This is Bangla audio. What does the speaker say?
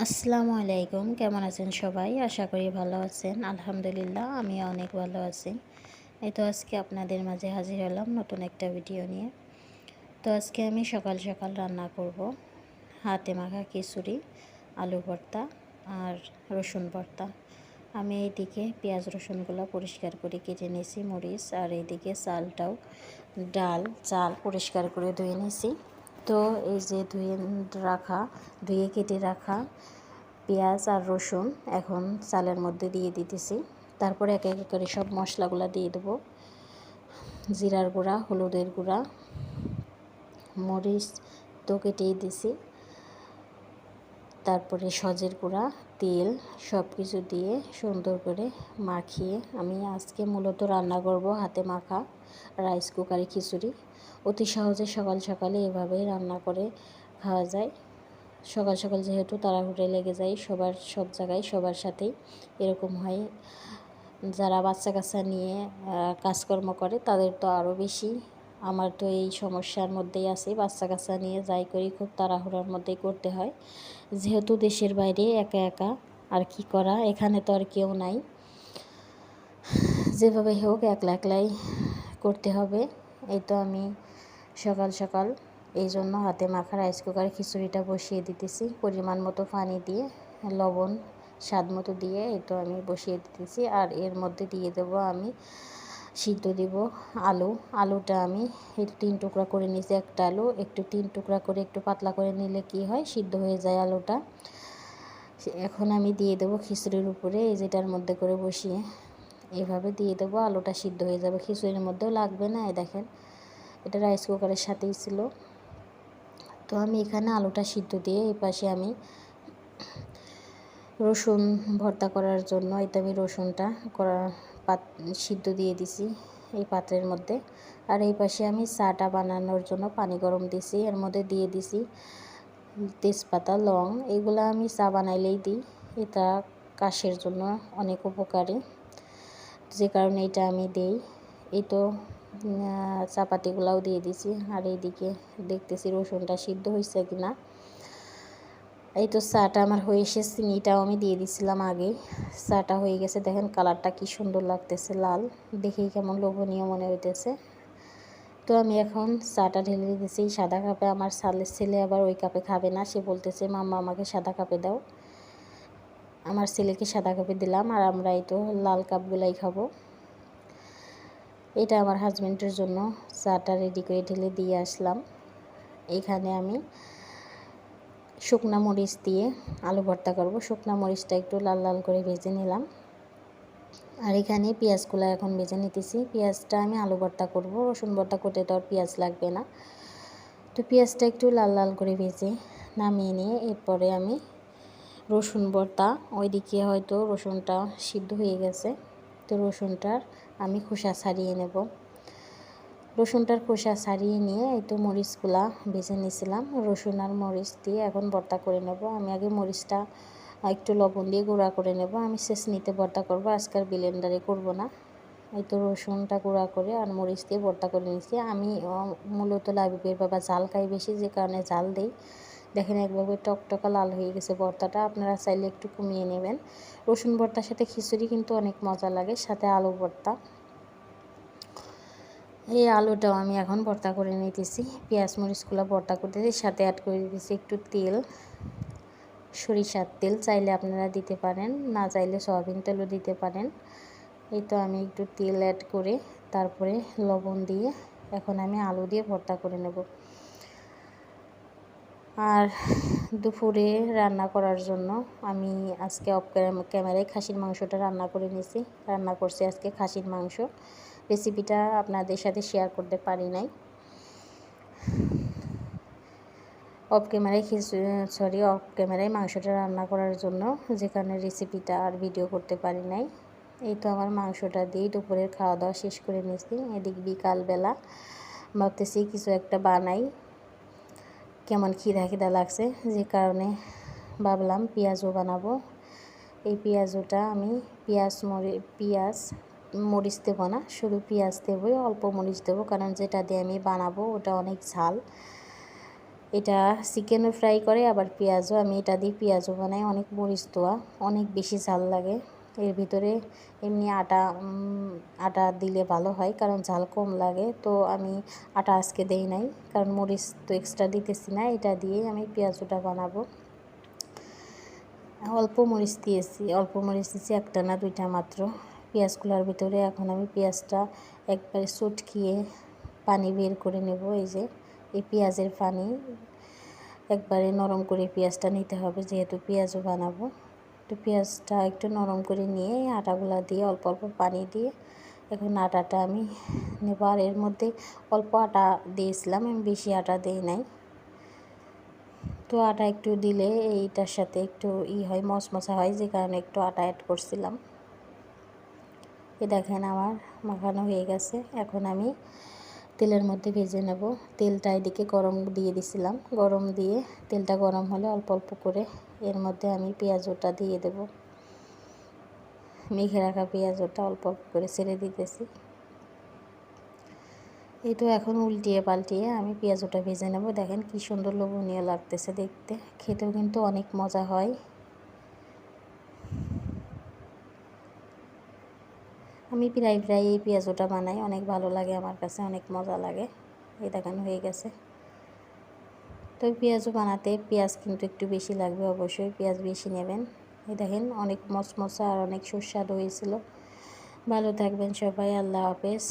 আসসালামু আলাইকুম, কেমন আছেন সবাই? আশা করি ভালো আছেন, আলহামদুলিল্লাহ আমি অনেক ভালো আছি। এই তো আজকে আপনাদের মাঝে হাজির হলাম নতুন একটা ভিডিও নিয়ে। তো আজকে আমি সকাল সকাল রান্না করব। হাতে মাখা খিচুড়ি, আলু ভর্তা আর রসুন ভর্তা। আমি এইদিকে পেঁয়াজ রসুনগুলো পরিষ্কার করে কেটে নিয়েছি, মরিচ আর এইদিকে চালটাও, ডাল, চাল পরিষ্কার করে ধুয়ে নিয়েছি। তো এই যে ধুয়ে রাখা, ধুয়ে কেটে রাখা পেঁয়াজ আর রসুন এখন চালের মধ্যে দিয়ে দিতেছি। তারপরে এক এক করে সব মশলাগুলো দিয়ে দেবো। জিরার গুঁড়া, হলুদের গুঁড়া, মরিচ তো কেটেই দিছি। তারপরে সজের গুঁড়া তেল সব কিছু দিয়ে সুন্দর করে মাখিয়ে আমি আজকে মূলত রান্না করব হাতে মাখা রাইস কুকারে খিচুড়ি। অতি সহজে সকাল সকালে এভাবেই রান্না করে খাওয়া যায়। সকাল সকাল যেহেতু তাড়াহুড়ে লেগে যায়, সবার সব জায়গায় সবার সাথেই এরকম হয়। যারা বাচ্চা কাচ্চা নিয়ে কাজকর্ম করে তাদের তো আরও বেশি আমার তো এই সমস্যার মধ্যেই আছে। বাচ্চা কাচ্চা নিয়ে যাই করি, খুব তাড়াহুড়োর মধ্যেই করতে হয়। যেহেতু দেশের বাইরে একা একা, আর কি করা? এখানে তো আর কেউ নাই। যেভাবে হোক, একলা একলাই করতে হবে। এই তো আমি সকাল সকাল এই জন্য হাতে মাখা রাইস কুকার খিচুড়িটা বসিয়ে দিতেছি। পরিমাণ মতো পানি দিয়ে, লবণ, স্বাদ মতো দিয়ে এই তো আমি বসিয়ে দিতেছি। আর এর মধ্যে দিয়ে দেব আমি সিদ্ধ দিব আলু। আলুটা আমি একটু তিন টুকরা করে নিয়েছি, একটা আলু, একটু তিন টুকরা করে একটু পাতলা করে নিলে কি হয়, সিদ্ধ হয়ে যায় আলুটা। এখন আমি দিয়ে দেবো খিচুড়ির উপরে, এই যেটার মধ্যে করে বসিয়ে। এভাবে দিয়ে দেবো, আলুটা সিদ্ধ হয়ে যাবে। খিচুড়ির মধ্যেও লাগবে না, এই দেখেন, এটা রাইস কুকারের সাথেই ছিল। তো আমি এখানে আলুটা সিদ্ধ দিয়ে এই পাশে আমি রসুন ভর্তা করার জন্য এতে আমি রসুনটা করা পাত, সিদ্ধ দিয়ে দিছি এই পাত্রের মধ্যে। আর এই পাশে আমি চাটা বানানোর জন্য পানি গরম দিছি, এর মধ্যে দিয়ে দিছি তেজপাতা, লং, এগুলো আমি চা বানাইলেই দিই। এটা কাশের জন্য অনেক উপকারী, যে কারণে এটা আমি দেই। এই তো চাপাতিগুলাও দিয়ে দিছি। আর এইদিকে দেখতেছি রসুনটা সিদ্ধ হয়েছে কিনা। এই তো চাটা আমার হয়ে এসে চিনিটাও আমি দিয়ে দিছিলাম আগে। চাটা হয়ে গেছে, দেখেন কালারটা কি সুন্দর লাগতেছে, লাল। দেখেই কেমন লোভনীয় মনে হইতেছে। তো আমি এখন চাটা ঢেলে দিতেছি সাদা কাপে আমার সালের ছেলে আবার ওই কাপে খাবে না, সে বলতেছে, মাম্মা, আমাকে সাদা কাপে দাও। আমার ছেলেকে সাদা কাপে দিলাম, আর আমরা এই তো লাল কাপগুলাই খাব। এটা আমার হাজব্যান্ডের জন্য চাটা রেডি করে ঢেলে দিয়ে আসলাম। এখানে আমি শুকনা মরিচ দিয়ে আলু ভর্তা করব। শুকনা মরিচটা একটু লাল লাল করে ভেজে নিলাম। আর এখানে পেঁয়াজগুলো এখন ভেজে নিতেছি। পেঁয়াজটা আমি আলু ভর্তা করব। রসুন ভর্তা করতে তো আর পেঁয়াজ লাগবে না। তো পেঁয়াজটা একটু লাল লাল করে ভেজে নামিয়ে নিয়ে এরপরে আমি রসুন ভর্তা, ওইদিকে হয়তো রসুনটা সিদ্ধ হয়ে গেছে। তো রসুনটার আমি খোসা ছাড়িয়ে নেব। রসুনটার খোসা ছাড়িয়ে নিয়ে এই তো মরিচগুলা ভেজে নিয়েছিলাম। রসুন আর মরিচ দিয়ে এখন ভর্তা করে নেব। আমি আগে মরিচটা একটু লবণ দিয়ে গুঁড়া করে নেব। আমি শেষ নিতে ভর্তা করব আজকাল বিলেন্ডারে করব না। এই তো রসুনটা গুঁড়া করে আর মরিচ দিয়ে ভর্তা করে নিয়েছি। আমি মূলত লাবিবের বাবা জাল খাই বেশি, যে কারণে জাল দেই। দেখেন একভাবে টকটকা লাল হয়ে গেছে ভর্তাটা, আপনারা চাইলে একটু কমিয়ে নেবেন। রসুন ভর্তার সাথে খিচুড়ি কিন্তু অনেক মজা লাগে, সাথে আলু ভর্তা। এই আলুটাও আমি এখন ভর্তা করে নিতেছি। পেঁয়াজ মরিচগুলো ভর্তা করতেছি সাথে অ্যাড করে দিতেছি একটু তেল, সরিষার তেল চাইলে আপনারা দিতে পারেন, না চাইলে সয়াবিন তেলও দিতে পারেন। এই তো আমি একটু তেল অ্যাড করে তারপরে লবণ দিয়ে এখন আমি আলু দিয়ে ভর্তা করে নেব। আর দুপুরে রান্না করার জন্য আমি আজকে অফ ক্যামেরায় খাসির মাংসটা রান্না করে নিয়েছি। রান্না করছি আজকে খাসির মাংস। রেসিপিটা আপনাদের সাথে শেয়ার করতে পারি নাই। অফ ক্যামেরায় সরি অফ ক্যামেরায় মাংসটা রান্না করার জন্য যেখানে রেসিপিটা আর ভিডিও করতে পারি নাই। এই তো আমার মাংসটা দিয়েই দুপুরের খাওয়া দাওয়া শেষ করে নিয়েছি। এদিক বিকালবেলা ভাবতেছি কিছু একটা বানাই। কেমন খিদা খিদা লাগছে, যে কারণে ভাবলাম পেঁয়াজও বানাবো। এই পেঁয়াজটা আমি পেঁয়াজ মরি, পেঁয়াজ মরিচ দেবো না, শুধু পেঁয়াজ দেবো, অল্প মরিচ দেবো, কারণ যেটা দিয়ে আমি বানাবো ওটা অনেক ঝাল। এটা চিকেনও ফ্রাই করে, আবার পেঁয়াজও, আমি এটা দিয়ে পেঁয়াজও বানাই, অনেক মরিচ দেওয়া, অনেক বেশি ঝাল লাগে। এর ভিতরে এমনি আটা আটা দিলে ভালো হয়, কারণ ঝাল কম লাগে। তো আমি আটা আজকে দেই নাই, কারণ মরিচ তো এক্সট্রা দিতেছি না, এটা দিয়ে আমি পেঁয়াজটা বানাবো। অল্প মরিচ দিয়েছি, অল্প মরিচ দিয়েছি একটা না দুইটা মাত্র। পেঁয়াজগুলোর ভিতরে এখন আমি পেঁয়াজটা একবারে চটকিয়ে পানি বের করে নেব, এই যে, এই পেঁয়াজের পানি। একবারে নরম করে পেঁয়াজটা নিতে হবে, যেহেতু পেঁয়াজও বানাবো। তো পেঁয়াজটা একটু নরম করে নিয়ে আটাগুলা দিয়ে অল্প অল্প পানি দিয়ে এখন আটাটা আমি নেব। আর এর মধ্যে অল্প আটা দিয়েছিলাম, আমি বেশি আটা দিই নাই। তো আটা একটু দিলে এইটার সাথে একটু ই হয়, মশমশা হয়, যে কারণে একটু আটা অ্যাড করছিলাম। এ দেখেন আমার মাখানো হয়ে গেছে। এখন আমি তেলের মধ্যে ভেজে নেব। তেলটা এদিকে গরম দিয়ে দিছিলাম। গরম দিয়ে তেলটা গরম হলে অল্প অল্প করে এর মধ্যে আমি পেঁয়াজটা দিয়ে দেব। মেঘে রাখা পেঁয়াজটা অল্প অল্প করে ছেড়ে দিতেছি। এই তো এখন উল্টিয়ে পাল্টিয়ে আমি পেঁয়াজটা ভেজে নেব। দেখেন কি সুন্দর লোভনীয় লাগতেছে দেখতে। খেতেও কিন্তু অনেক মজা হয়। আমি প্রায় প্রায় এই পেঁয়াজটা বানাই। অনেক ভালো লাগে আমার কাছে, অনেক মজা লাগে। এই দেখানো হয়ে গেছে। তো পেঁয়াজও বানাতে পেঁয়াজ কিন্তু একটু বেশি লাগবে অবশ্যই, পেঁয়াজ বেশি নেবেন। এই দেখেন অনেক মচমচা আর অনেক সুস্বাদু হয়েছিল। ভালো থাকবেন সবাই, আল্লাহ হাফেজ।